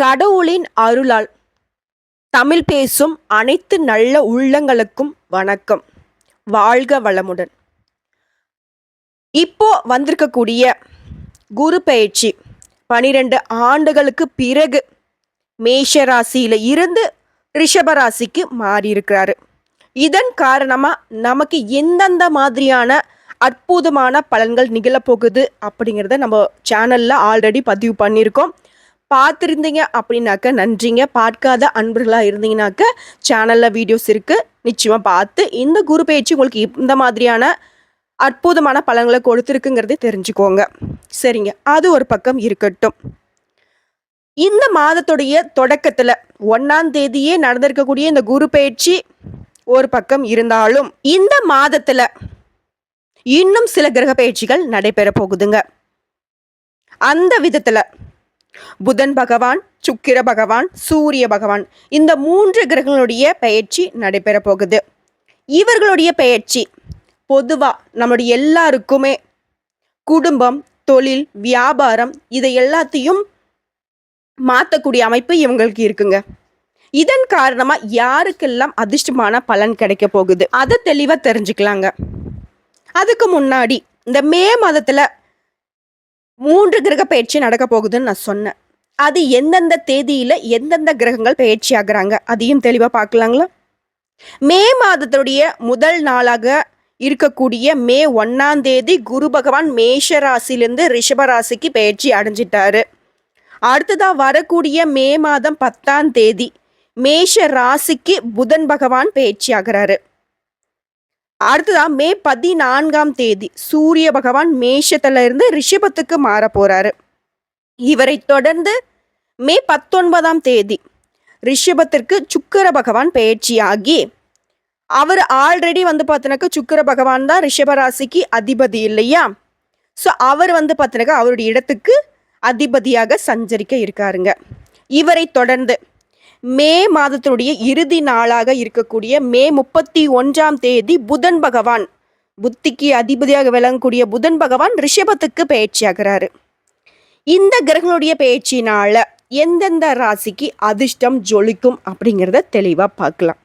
கடவுளின் அருளால் தமிழ் பேசும் அனைத்து நல்ல உள்ளங்களுக்கும் வணக்கம். வாழ்க வளமுடன். இப்போ வந்திருக்கக்கூடிய குரு பயிற்சி பனிரெண்டு ஆண்டுகளுக்கு பிறகு மேஷ ராசியில இருந்து ரிஷப ராசிக்கு மாறியிருக்கிறாரு. இதன் காரணமாக நமக்கு எந்தெந்த மாதிரியான அற்புதமான பலன்கள் நிகழப்போகுது அப்படிங்கிறத நம்ம சேனலில் ஆல்ரெடி பதிவு பண்ணியிருக்கோம். பார்த்துருந்தீங்க அப்படின்னாக்க நன்றிங்க. பார்க்காத அன்பர்களாக இருந்தீங்கன்னாக்க சேனலில் வீடியோஸ் இருக்குது நிச்சயமாக பார்த்து இந்த குரு பயிற்சி உங்களுக்கு இந்த மாதிரியான அற்புதமான பலன்களை கொடுத்துருக்குங்கிறதை தெரிஞ்சுக்கோங்க. சரிங்க. அது ஒரு பக்கம் இருக்கட்டும். இந்த மாதத்துடைய தொடக்கத்தில் ஒன்றாம் தேதியே நடந்திருக்கக்கூடிய இந்த குரு பயிற்சி ஒரு பக்கம் இருந்தாலும் இந்த மாதத்தில் இன்னும் சில கிரக பயிற்சிகள் நடைபெற போகுதுங்க. அந்த விதத்தில் புதன் பகவான் சுக்கிர பகவான் சூரிய பகவான் இந்த மூன்று கிரகங்களுடைய பயிற்சி நடைபெற போகுது. இவர்களுடைய பயிற்சி பொதுவாக நம்மளுடைய எல்லாருக்குமே குடும்பம் தொழில் வியாபாரம் இதை எல்லாத்தையும் மாற்றக்கூடிய அமைப்பு இவங்களுக்கு இருக்குங்க. இதன் காரணமாக யாருக்கெல்லாம் அதிர்ஷ்டமான பலன் கிடைக்க போகுது? அதை தெளிவாக தெரிஞ்சுக்கலாங்க. அதுக்கு முன்னாடி இந்த மே மாதத்தில் மூன்று கிரக பயிற்சி நடக்க போகுதுன்னு நான் சொன்னேன். அது எந்தெந்த தேதியில எந்தெந்த கிரகங்கள் பயிற்சி ஆகுறாங்க அதையும் தெளிவா பார்க்கலாங்களா? மே மாதத்துடைய முதல் நாளாக இருக்கக்கூடிய மே ஒன்னாம் தேதி குரு பகவான் மேஷ ராசிலேருந்து ரிஷப ராசிக்கு பயிற்சி அடைஞ்சிட்டாரு. அடுத்ததாக வரக்கூடிய மே மாதம் பத்தாம் தேதி மேஷ ராசிக்கு புதன் பகவான் பயிற்சி ஆகிறாரு. அடுத்ததான் மே பதினான்காம் தேதி சூரிய பகவான் மேஷத்துல இருந்து ரிஷபத்துக்கு மாற போறாரு இவரை தொடர்ந்து மே பத்தொன்பதாம் தேதி ரிஷபத்திற்கு சுக்கர பகவான் பயிற்சியாகி அவர் ஆல்ரெடி வந்து பார்த்தீங்கன்னாக்கா சுக்கர பகவான் தான் ரிஷபராசிக்கு அதிபதி இல்லையா? ஸோ அவர் வந்து பார்த்தினாக்கா அவருடைய இடத்துக்கு அதிபதியாக சஞ்சரிக்க இருக்காருங்க. இவரை தொடர்ந்து மே மாதத்தினுடைய இறுதி நாளாக இருக்கக்கூடிய மே முப்பத்தி ஒன்றாம் தேதி புதன் பகவான் புத்திக்கு அதிபதியாக விளங்கக்கூடிய புதன் பகவான் ரிஷபத்துக்கு பயிற்சியாகிறாரு. இந்த கிரகங்களுடைய பயிற்சினால எந்தெந்த ராசிக்கு அதிர்ஷ்டம் ஜொலிக்கும் அப்படிங்கிறத தெளிவாக பார்க்கலாம்.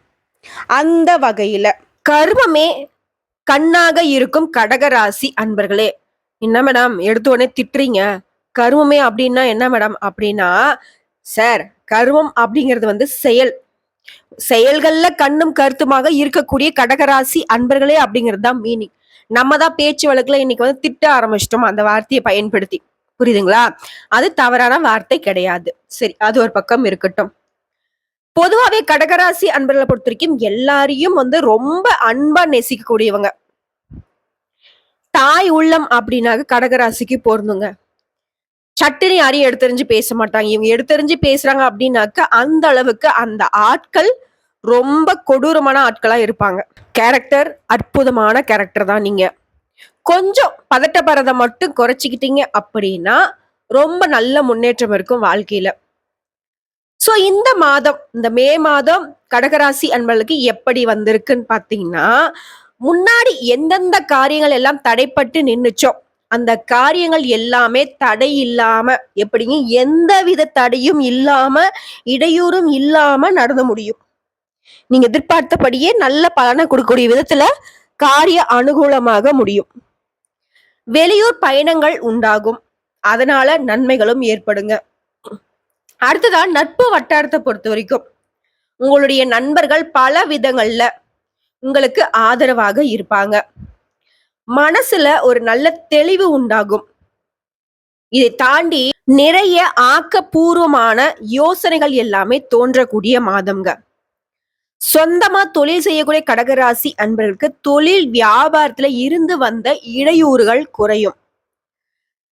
அந்த வகையில் கர்மமே கண்ணாக இருக்கும் கடகராசி அன்பர்களே என்ன மேடம் எடுத்த உடனே திட்டுறீங்க? கர்மமே அப்படின்னா என்ன மேடம் அப்படின்னா சார் கர்மம் அப்படிங்கிறது வந்து செயல். செயல்கள்ல கண்ணும் கருத்துமாக இருக்கக்கூடிய கடகராசி அன்பர்களே அப்படிங்கிறது தான் மீனிங் நம்ம தான் பேச்சு வழக்குல இன்னைக்கு வந்து திட்ட ஆரம்பிச்சிட்டோம்? அந்த வார்த்தையை பயன்படுத்தி. புரியுதுங்களா? அது தவறான வார்த்தை கிடையாது. சரி அது ஒரு பக்கம் இருக்கட்டும். பொதுவாவே கடகராசி அன்பர்களை பொறுத்த வரைக்கும் எல்லாரையும் வந்து ரொம்ப அன்பா நேசிக்கக்கூடியவங்க. தாய் உள்ளம் அப்படின்னாக்க கடகராசிக்கு பொருந்துங்க. சட்டுன்னு யாரையும் எடுத்தறிஞ்சு பேச மாட்டாங்க இவங்க எடுத்தறிஞ்சு பேசுறாங்க அப்படின்னாக்க அந்த அளவுக்கு அந்த ஆட்கள் ரொம்ப கொடூரமான ஆட்களா இருப்பாங்க. கேரக்டர் அற்புதமான கேரக்டர் தான் நீங்க. கொஞ்சம் பதட்டப்படுறதை மட்டும் குறைச்சிக்கிட்டீங்க அப்படின்னா ரொம்ப நல்ல முன்னேற்றம் இருக்கும் வாழ்க்கையில. ஸோ இந்த மாதம் இந்த மே மாதம் கடகராசி அன்பர்களுக்கு எப்படி வந்திருக்குன்னு பார்த்தீங்கன்னா முன்னாடி எந்தெந்த காரியங்கள் எல்லாம் தடைப்பட்டு நின்றுச்சோ அந்த காரியங்கள் எல்லாமே தடை இல்லாம எப்படிங்க? எந்த வித தடையும் இல்லாம இடையூறும் இல்லாம நடந்து முடியும். நீங்க எதிர்பார்த்தபடியே நல்ல பலனை கொடுக்கக்கூடிய விதத்துல காரிய அனுகூலமாக முடியும். வெளியூர் பயணங்கள் உண்டாகும். அதனால நன்மைகளும் ஏற்படுங்க. அடுத்ததான் நட்பு வட்டாரத்தை பொறுத்த வரைக்கும். உங்களுடைய நண்பர்கள் பல விதங்கள்ல உங்களுக்கு ஆதரவாக இருப்பாங்க. மனசுல ஒரு நல்ல தெளிவு உண்டாகும். இதை தாண்டி நிறைய ஆக்கப்பூர்வமான யோசனைகள் எல்லாமே தோன்றக்கூடிய மாதம்ங்க. சொந்தமா தொழில் செய்யக்கூடிய கடகராசி அன்பர்களுக்கு தொழில் வியாபாரத்துல இருந்து வந்த இடையூறுகள் குறையும்.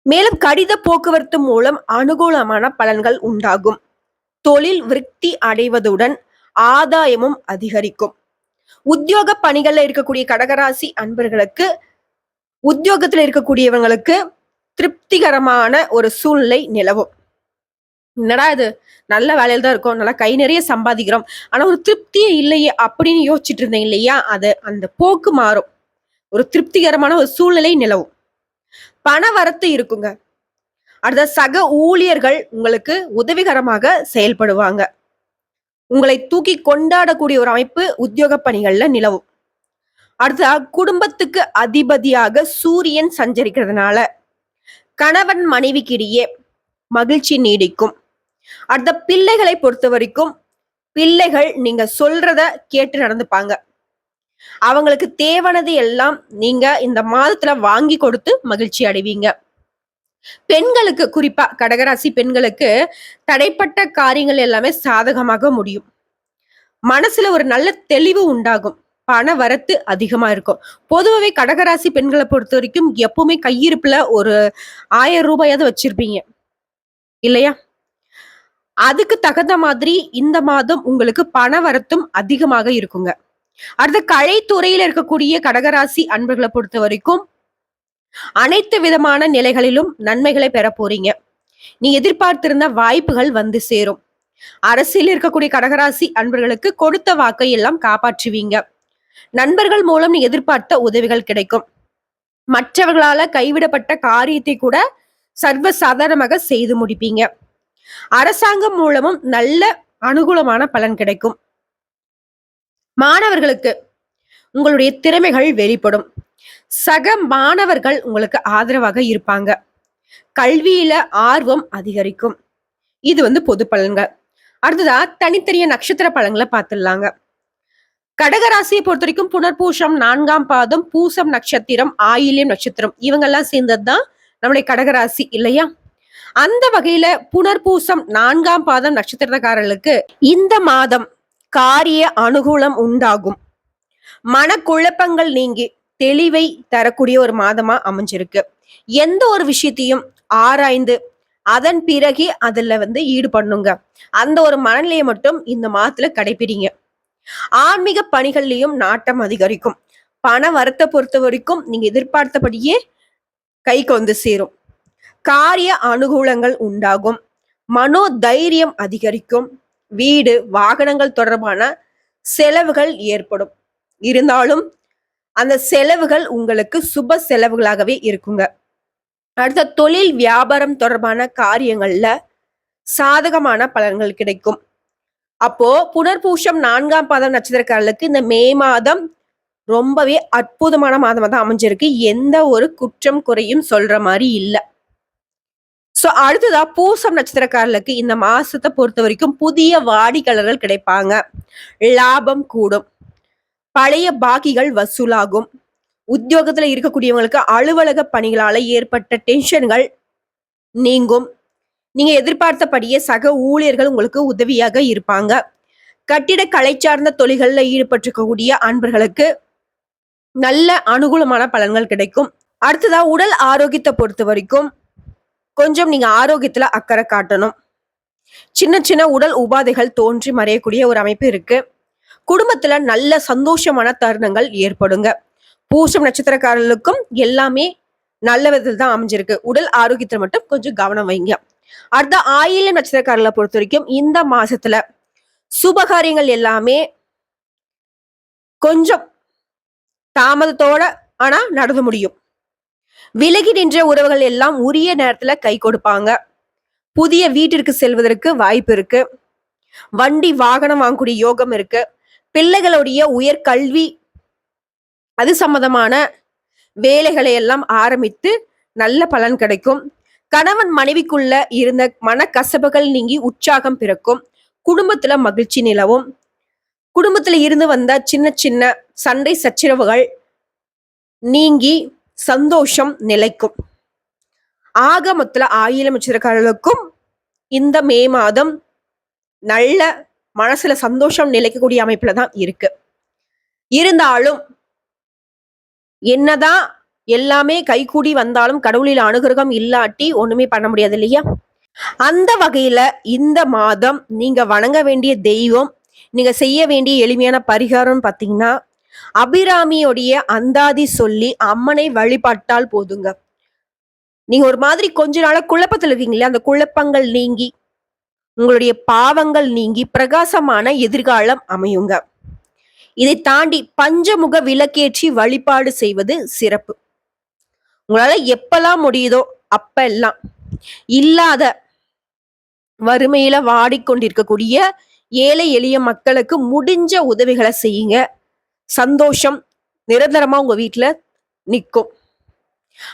மேலும் கடித போக்குவரத்து மூலம் அனுகூலமான பலன்கள் உண்டாகும். தொழில் விருத்தி அடைவதுடன் ஆதாயமும் அதிகரிக்கும். உத்தியோக பணிகள்ல இருக்கக்கூடிய கடகராசி அன்பர்களுக்கு உத்தியோகத்தில் இருக்கக்கூடியவங்களுக்கு திருப்திகரமான ஒரு சூழ்நிலை நிலவும். என்னடா இது? நல்ல வேலையில தான் இருக்கும். நல்லா கை நிறைய சம்பாதிக்கிறோம். ஆனா ஒரு திருப்தியே இல்லையே அப்படின்னு யோசிச்சுட்டு இருந்தேன் இல்லையா? அது அந்த போக்கு மாறும். ஒரு திருப்திகரமான ஒரு சூழ்நிலை நிலவும். பண வரத்து இருக்குங்க. அடுத்த சக ஊழியர்கள் உங்களுக்கு உதவிகரமாக செயல்படுவாங்க. உங்களை தூக்கி கொண்டாடக்கூடிய ஒரு அமைப்பு உத்தியோக பணிகள்ல நிலவும். அடுத்ததா குடும்பத்துக்கு அதிபதியாக சூரியன் சஞ்சரிக்கிறதுனால கணவன் மனைவிக்கிடையே மகிழ்ச்சி நீடிக்கும். அடுத்த பிள்ளைகளை பொறுத்த வரைக்கும் பிள்ளைகள் நீங்க சொல்றத கேட்டு நடந்துப்பாங்க. அவங்களுக்கு தேவானது எல்லாம் நீங்க இந்த மாதத்துல வாங்கி கொடுத்து மகிழ்ச்சி அடைவீங்க. பெண்களுக்கு குறிப்பா கடகராசி பெண்களுக்கு தடைப்பட்ட காரியங்கள் எல்லாமே சாதகமாக முடியும். மனசுல ஒரு நல்ல தெளிவு உண்டாகும். பண வரத்து அதிகமா இருக்கும். பொதுவாகவே கடகராசி பெண்களை பொறுத்த வரைக்கும் எப்பவுமே கையிருப்புல ஒரு ஆயிரம் ரூபாயாவது வச்சிருப்பீங்க. இல்லையா? அதுக்கு தகுந்த மாதிரி இந்த மாதம் உங்களுக்கு பண வரத்தும் அதிகமாக இருக்குங்க. அடுத்த கலைத்துறையில இருக்கக்கூடிய கடகராசி அன்பர்களை பொறுத்த வரைக்கும் அனைத்து விதமான நிலைகளிலும் நன்மைகளை பெற போறீங்க. நீ எதிர்பார்த்திருந்த வாய்ப்புகள் வந்து சேரும். அரசியல் இருக்கக்கூடிய கடகராசி அன்பர்களுக்கு கொடுத்த வாக்கை எல்லாம் காப்பாற்றுவீங்க. நண்பர்கள் மூலம் நீ எதிர்பார்த்த உதவிகள் கிடைக்கும். மற்றவர்களால கைவிடப்பட்ட காரியத்தை கூட சர்வ சாதாரணமாக செய்து முடிப்பீங்க. அரசாங்கம் மூலமும் நல்ல அனுகூலமான பலன் கிடைக்கும். மாணவர்களுக்கு உங்களுடைய திறமைகள் வெளிப்படும். சக மாணவர்கள் உங்களுக்கு ஆதரவாக இருப்பாங்க. கல்வியில ஆர்வம் அதிகரிக்கும். இது வந்து பொது பலன்கள். அடுத்ததா தனித்தனிய நட்சத்திர பலன்களை பார்த்துடலாங்க. கடகராசியை பொறுத்த வரைக்கும் புனர்பூஷம் நான்காம் பாதம் பூசம் நட்சத்திரம் ஆயிலியம் நட்சத்திரம். இவங்கெல்லாம் சேர்ந்ததுதான் நம்முடைய கடகராசி இல்லையா? அந்த வகையில புனர்பூசம் நான்காம் பாதம் நட்சத்திரக்காரர்களுக்கு இந்த மாதம் காரிய அனுகூலம் உண்டாகும். மனக்குழப்பங்கள் நீங்கி தெளிவை தரக்கூடிய ஒரு மாதமா அமைஞ்சிருக்கு. எந்த ஒரு விஷயத்தையும் ஆராய்ந்து அதன் பிறகே அதுல வந்து ஈடுபடணுங்க. அந்த ஒரு மனநிலையை மட்டும் இந்த மாதத்துல கடைபிடிங்க ஆன்மீக பணிகள்லயும் நாட்டம் அதிகரிக்கும். பண வரத்தை பொறுத்த வரைக்கும் நீங்க எதிர்பார்த்தபடியே கைக்கு வந்து சேரும். காரிய அனுகூலங்கள் உண்டாகும். மனோ தைரியம் அதிகரிக்கும். வீடு வாகனங்கள் தொடர்பான செலவுகள் ஏற்படும். இருந்தாலும் அந்த செலவுகள் உங்களுக்கு சுப செலவுகளாகவே இருக்குங்க. அடுத்த தொழில் வியாபாரம் தொடர்பான காரியங்கள்ல சாதகமான பலன்கள் கிடைக்கும். அப்போ புனர்பூஷம் நான்காம் பாதம் நட்சத்திரக்காரர்களுக்கு இந்த மே மாதம் ரொம்பவே அற்புதமான மாதமாக தான் அமைஞ்சிருக்கு. எந்த ஒரு குற்றம் குறையும் சொல்ற மாதிரி இல்லை. ஸோ அடுத்ததா பூசம் நட்சத்திரக்காரர்களுக்கு இந்த மாசத்தை பொறுத்த வரைக்கும் புதிய வாடிக்கையாளர்கள் கிடைப்பாங்க. லாபம் கூடும். பழைய பாக்கிகள் வசூலாகும். உத்தியோகத்துல இருக்கக்கூடியவங்களுக்கு அலுவலக பணிகளால ஏற்பட்ட டென்ஷன்கள் நீங்கும். நீங்க எதிர்பார்த்தபடியே சக ஊழியர்கள் உங்களுக்கு உதவியாக இருப்பாங்க. கட்டிட கலை சார்ந்த தொழில்களில் ஈடுபட்டிருக்கக்கூடிய அன்பர்களுக்கு நல்ல அனுகூலமான பலன்கள் கிடைக்கும். அடுத்ததா உடல் ஆரோக்கியத்தை பொறுத்த வரைக்கும் கொஞ்சம் நீங்க ஆரோக்கியத்துல அக்கறை காட்டணும். சின்ன சின்ன உடல் உபாதைகள் தோன்றி மறையக்கூடிய ஒரு அமைப்பு இருக்கு. குடும்பத்துல நல்ல சந்தோஷமான தருணங்கள் ஏற்படுங்க. பூசம் நட்சத்திரக்காரர்களுக்கும் எல்லாமே நல்ல விதத்தில் தான் அமைஞ்சிருக்கு. உடல் ஆரோக்கியத்தை மட்டும் கொஞ்சம் கவனம் வைங்க. அடுத்த ஆயில நட்சத்திரக்காரர்களை பொறுத்த வரைக்கும் இந்த மாசத்துல சுபகாரியங்கள் எல்லாமே கொஞ்சம் தாமதத்தோட ஆனா நடந்து முடியும். விலகி நின்ற உறவுகள் எல்லாம் உரிய நேரத்துல கை கொடுப்பாங்க. புதிய வீட்டிற்கு செல்வதற்கு வாய்ப்பு இருக்கு. வண்டி வாகனம் வாங்கக்கூடிய யோகம் இருக்கு. பிள்ளைகளுடைய உயர்கல்வி அது சம்பந்தமான வேலைகளை எல்லாம் ஆரம்பித்து நல்ல பலன் கிடைக்கும். கணவன் மனைவிக்குள்ள இருந்த மனக்கசப்புகள் நீங்கி உற்சாகம் பிறக்கும். குடும்பத்துல மகிழ்ச்சி நிலவும். குடும்பத்துல இருந்து வந்த சின்ன சின்ன சண்டை சச்சரவுகள் நீங்கி சந்தோஷம் நிலைக்கும். ஆக மொத்தல ஆயிரம் வச்சிருக்கிறவர்களுக்கும் இந்த மே மாதம் நல்ல மனசுல சந்தோஷம் நிலைக்கக்கூடிய அமைப்புல தான் இருக்கு. இருந்தாலும் என்னதான் எல்லாமே கைகூடி வந்தாலும் கடவுளில் அனுகிரகம் இல்லாட்டி ஒண்ணுமே பண்ண முடியாது இல்லையா? அந்த வகையில இந்த மாதம் நீங்க வணங்க வேண்டிய தெய்வம் நீங்க செய்ய வேண்டிய எளிமையான பரிகாரம் பாத்தீங்கன்னா அபிராமியோடைய அந்தாதி சொல்லி அம்மனை வழிபட்டால் போதுங்க. நீங்க ஒரு மாதிரி கொஞ்ச நாள குழப்பத்தில் இருக்கீங்களே அந்த குழப்பங்கள் நீங்கி உங்களுடைய பாவங்கள் நீங்கி பிரகாசமான எதிர்காலம் அமையுங்க. இதை தாண்டி பஞ்சமுக விளக்கேற்றி வழிபாடு செய்வது சிறப்பு. உங்களால எப்பெல்லாம் முடியுதோ அப்பெல்லாம் இல்லாத வறுமையில வாடிக்கொண்டிருக்கக்கூடிய ஏழை எளிய மக்களுக்கு முடிஞ்ச உதவிகளை செய்யுங்க. சந்தோஷம் நிரந்தரமா உங்க வீட்டுல நிற்கும்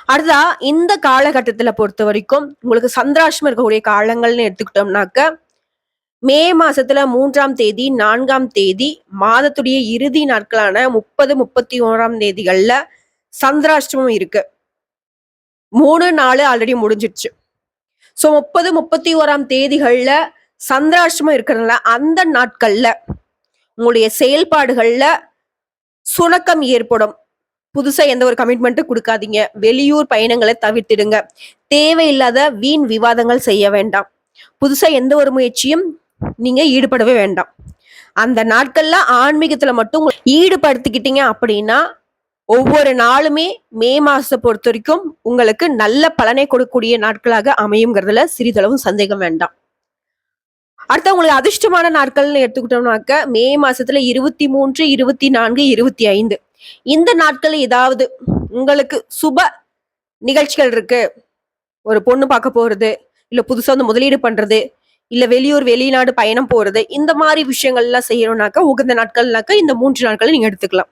அடுத்தா இந்த காலகட்டத்துல பொறுத்த வரைக்கும் உங்களுக்கு சந்திராஷ்டம் இருக்கக்கூடிய காலங்கள்னு எடுத்துக்கிட்டோம்னாக்க மே மாசத்துல மூன்றாம் தேதி நான்காம் தேதி மாதத்துடைய இறுதி நாட்களான முப்பது முப்பத்தி ஓராம் தேதிகள்ல சந்திராஷ்டமம் இருக்கு. மூணு நாலு ஆல்ரெடி முடிஞ்சிடுச்சு. ஸோ முப்பது முப்பத்தி ஓராம் தேதிகளில் சந்திராஷ்டமம் இருக்கிறதுனால அந்த நாட்கள்ல உங்களுடைய செயல்பாடுகள்ல சுணக்கம் ஏற்படும். புதுசா எந்த ஒரு கமிட்மெண்ட்டும் கொடுக்காதீங்க. வெளியூர் பயணங்களை தவிர்த்திடுங்க. தேவையில்லாத வீண் விவாதங்கள் செய்ய வேண்டாம். புதுசா எந்த ஒரு முயற்சியும் நீங்க ஈடுபடவே வேண்டாம். அந்த நாட்கள்ல ஆன்மீகத்துல மட்டும் ஈடுபடுத்திக்கிட்டீங்க அப்படின்னா ஒவ்வொரு நாளுமே மே மாசத்தை பொறுத்த வரைக்கும் உங்களுக்கு நல்ல பலனை கொடுக்கக்கூடிய நாட்களாக அமையுங்கிறதுல சிறிதளவும் சந்தேகம் வேண்டாம். அடுத்து உங்களுக்கு அதிர்ஷ்டமான நாட்கள்னு எடுத்துக்கிட்டோம்னாக்க மே மாசத்துல இருபத்தி மூன்று இருபத்தி நான்கு இருபத்தி ஐந்து. இந்த நாட்கள் ஏதாவது உங்களுக்கு சுப நிகழ்ச்சிகள் இருக்கு. ஒரு பொண்ணு பார்க்க போறது இல்ல புதுசா வந்து முதலீடு பண்றது இல்ல வெளியூர் வெளிநாடு பயணம் போறது இந்த மாதிரி விஷயங்கள்லாம் செய்யணும்னாக்கா உகந்த நாட்கள்னாக்கா இந்த மூன்று நாட்களை நீங்க எடுத்துக்கலாம்.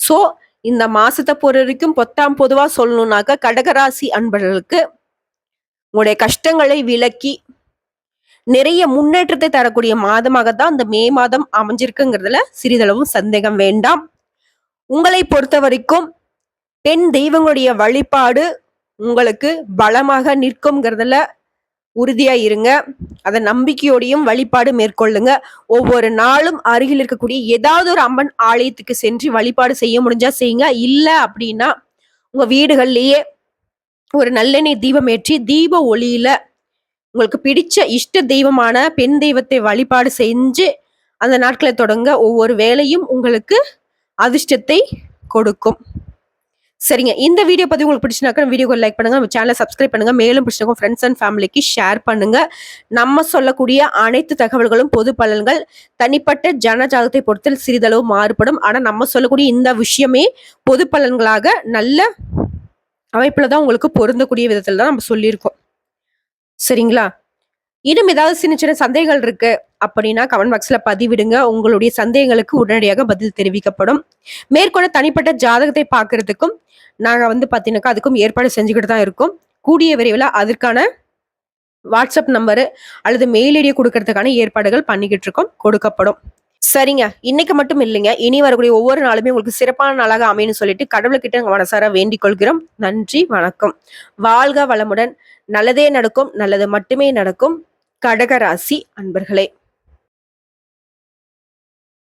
சோ இந்த மாசத்தை பொறுத்த வரைக்கும் பொத்தாம் பொதுவா சொல்லணும்னாக்க கடகராசி அன்பர்களுக்கு உங்களுடைய கஷ்டங்களை விலக்கி நிறைய முன்னேற்றத்தை தரக்கூடிய மாதமாக தான் இந்த மே மாதம் அமைஞ்சிருக்குங்கிறதுல சிறிதளவும் சந்தேகம் வேண்டாம். உங்களை பொறுத்த வரைக்கும் பெண் தெய்வங்களுடைய வழிபாடு உங்களுக்கு பலமாக நிற்கும்ங்கிறதுல உறுதியா இருங்க. அதை நம்பிக்கையோடையும் வழிபாடு மேற்கொள்ளுங்க. ஒவ்வொரு நாளும் அருகில் இருக்கக்கூடிய ஏதாவது ஒரு அம்மன் ஆலயத்துக்கு சென்று வழிபாடு செய்ய முடிஞ்சா செய்யுங்க. இல்லை அப்படின்னா உங்க வீடுகள்லயே ஒரு நல்லெண்ணெய் தீபம் ஏற்றி தீப ஒளியில உங்களுக்கு பிடிச்ச இஷ்ட தெய்வமான பெண் தெய்வத்தை வழிபாடு செஞ்சு அந்த நாட்களை தொடங்க ஒவ்வொரு வேலையும் உங்களுக்கு அதிர்ஷ்டத்தை கொடுக்கும். சரிங்க. இந்த வீடியோ பத்தி உங்களுக்கு பிடிச்சினாக்கா வீடியோக்கு லைக் பண்ணுங்க. நம்ம சேனலை சப்ஸ்கிரைப் பண்ணுங்க. மேலும் பிடிச்சிருக்கோம் ஃப்ரெண்ட்ஸ் அண்ட் ஃபேமிலிக்கு ஷேர் பண்ணுங்க. நம்ம சொல்லக்கூடிய அனைத்து தகவல்களும் பொது பலன்கள் தனிப்பட்ட ஜனஜாதகத்தை பொறுத்து சிறிதளவு மாறுபடும். ஆனா நம்ம சொல்லக்கூடிய இந்த விஷயமே பொது பலன்களாக நல்ல அமைப்பில் தான் உங்களுக்கு பொருந்தக்கூடிய விதத்தில் தான் நம்ம சொல்லியிருக்கோம். சரிங்களா? இன்னும் ஏதாவது சின்ன சின்ன சந்தேகங்கள் இருக்குது அப்படின்னா கமெண்ட் பாக்ஸில் பதிவிடுங்க. உங்களுடைய சந்தேகங்களுக்கு உடனடியாக பதில் தெரிவிக்கப்படும். மேற்கொண்ட தனிப்பட்ட ஜாதகத்தை பார்க்கறதுக்கும் நாங்கள் வந்து பார்த்தீங்கன்னாக்கா அதுக்கும் ஏற்பாடு செஞ்சுக்கிட்டு தான் இருக்கோம். கூடிய விரைவில் அதற்கான வாட்ஸ்அப் நம்பரு அல்லது மெயில் ஐடியை கொடுக்கறதுக்கான ஏற்பாடுகள் பண்ணிக்கிட்டு இருக்கோம். கொடுக்கப்படும். சரிங்க. இன்னைக்கு மட்டும் இல்லைங்க. இனி வரக்கூடிய ஒவ்வொரு நாளுமே உங்களுக்கு சிறப்பான நாளாக அமையன்னு சொல்லிட்டு கடவுள்கிட்ட நாங்கள் மனசார வேண்டிக் கொள்கிறோம். நன்றி வணக்கம். வாழ்க வளமுடன். நல்லதே நடக்கும் நல்லது மட்டுமே நடக்கும். கடகராசி அன்பர்களே.